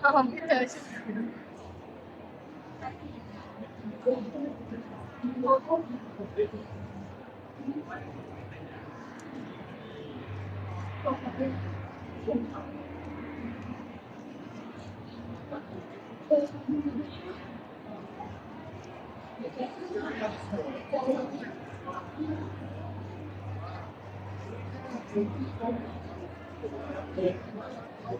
เอาของพี่เธอใช่ไห ม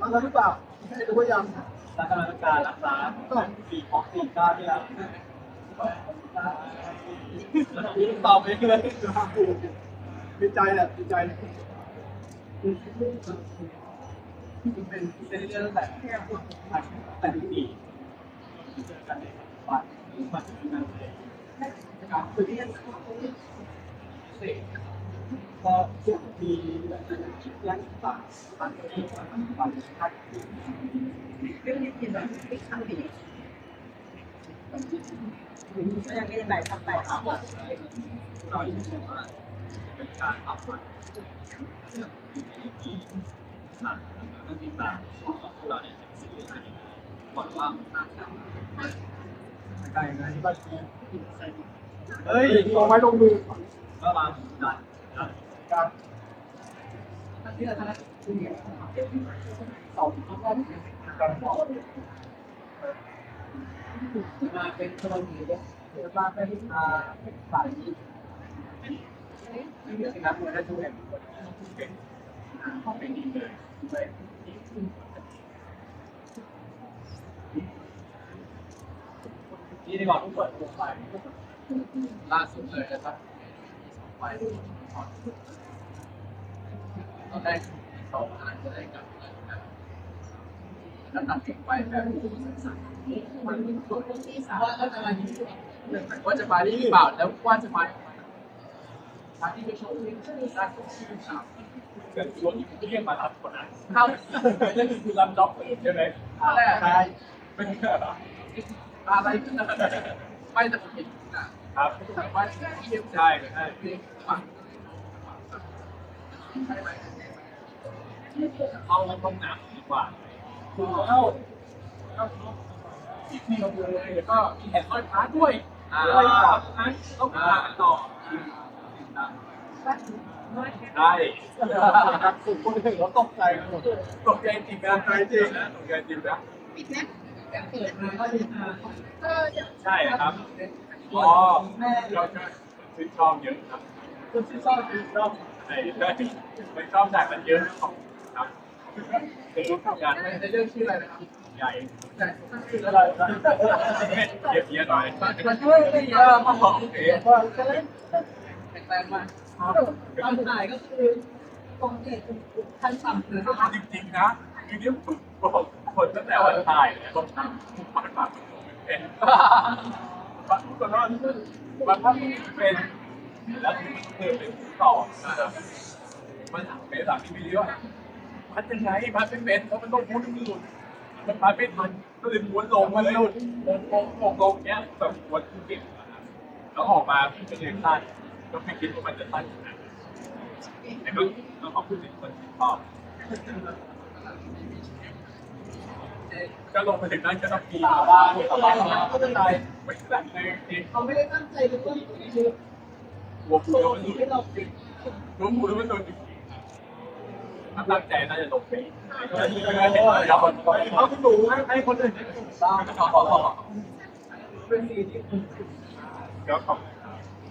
มาแล้วหรือเปล่าให้ดูว่ายังรัฐราชการรักษาสี่ของสี่เก้าที่แล้วตอบไปเลยดีใจแหละดีใจ เป็นเป็นเรื่องแต่แต่ปีเจอกันในปัดปัดกันเลยการคุยกันเสร็จพอจุดมียังต่างต่างที่ต่างต่างชาติก็ยังไม่ได้ใบทำใบเอาเราอยู่ว่าเป็นการอัพมันเรื่องที่ต่างเรื่องที่ตางของเราเนี่ยสิ่งที่ต่างก่อนว่าต่างกันใกล้กันที่บ้านเฮ้ยลงไม้ลงมือก็มาดันการที่เราทำแล้วสองข้อมูลการมาเป็นกรณีเนี่ยเดี๋ยวมาเป็นอ่าฝ่ายนี้ไม่มีนักมวยได้ทุกแห่ง เป็นเป็นดีเลยนี่ได้บอกทุกคนทุกฝ่ายล่าสุดเลยนะครับฝ่ายตอนแรกสองอาจจะได้กลับแล้วตัดสินไปแบบมันว่าก็จะมาว่าจะมาที่เปล่าแล้วว่าจะมามาที่ไปชมที่ร้านของชื่สาว เกิดชวนที่เรียกมารับคนนั้นเข้านั่นคือรับจ็อบใช่ไหมแรกใช่ไม่ใช่หรออะไรไม่แต่ผมเห็นนะครับว่าที่เรียกใช่ใช่ฝั่งใช่ไหมเอาลงน้ำดีกว่าคือเข้าที่เราเลยแล้วก็มีแผ่นร้อยพาด้วยอะไรแบบนั้นต้องมาต่อ ใช่การสุดคนเห็นแล้วตกใจกันหมดตกใจจริงนะตกใจจริงนะตกใจจริงนะปิดนะเปิดมาก็จะมาเออใช่ครับอ๋อเราก็ชื่นชอบเยอะครับคุณชื่อชอบคือชอบใช่ใช่ไม่ชอบจากมันเยอะของครับเป็นรูปงานในเรื่องชื่ออะไรนะครับใหญ่แต่ชื่ออะไรเยอะเยอะหน่อยมันช่วยไม่เยอะมาบอกเอ๋ว่าจะเล่นแปลกๆมา ครับตอนถ่ายก็คือตรงนี้ขั้นต่ำคือห้าจริงๆนะคือเนี่ยฝึกบอกคนตั้งแต่วันถ่ายเนี่ยต้องทำทุกวันแบบเป็นบางคนว่าบางท่านเป็นแล้วคือเป็นต่อนะครับมันเป็นสามที่วิดีโอพัดยังไงพัดไม่เป็นเพราะมันต้องม้วนมือหลุดมันพัดไม่ทันก็เลยม้วนลงมาเลยลงลงลงลงเนี้ยแบบม้วนเก่งแล้วออกมาเป็นเรื่องสั้น ก็ไม่คิดว่ามันจะสั้นขนาดนั้นแต่ก็ต้องขอบคุณทุกคนที่ชอบก็ลงมาถึงนั้นก็ต้องกีฬาบ้างสบายไม่เป็นไรไม่เป็นไรจริงเขาไม่ได้ตั้งใจเลยว่าคือหัวฟูโชแล้วว์มันหลุดหัวฟูมันโดนผีตั้งใจน่าจะลงไปแล้วมันก็เขาคุณหนูให้ให้คนอื่นได้ถูกต้องเป็นสีที่คุณก็ขอบ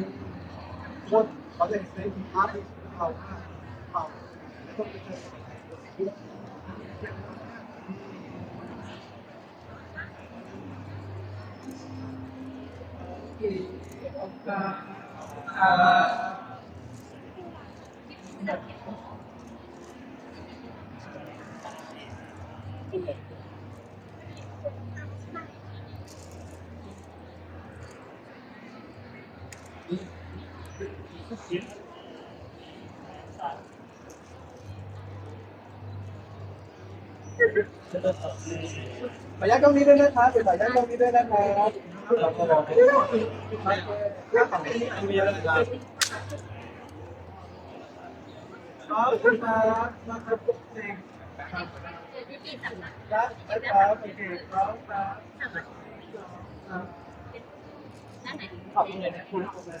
คือคนเขาจะเซ็นสินค้าที่เราเราแล้วต้องไปเจออ่า ขออนุญาตตรงนี้ด้วยนะครับขออนุญาตตรงนี้ด้วยนะครับครับผมครับผมมีอะไรครับขอบคุณครับนะครับเองครับครับโอเคครับครับขอบคุณเลยนะคุณครับ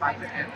Five to ten.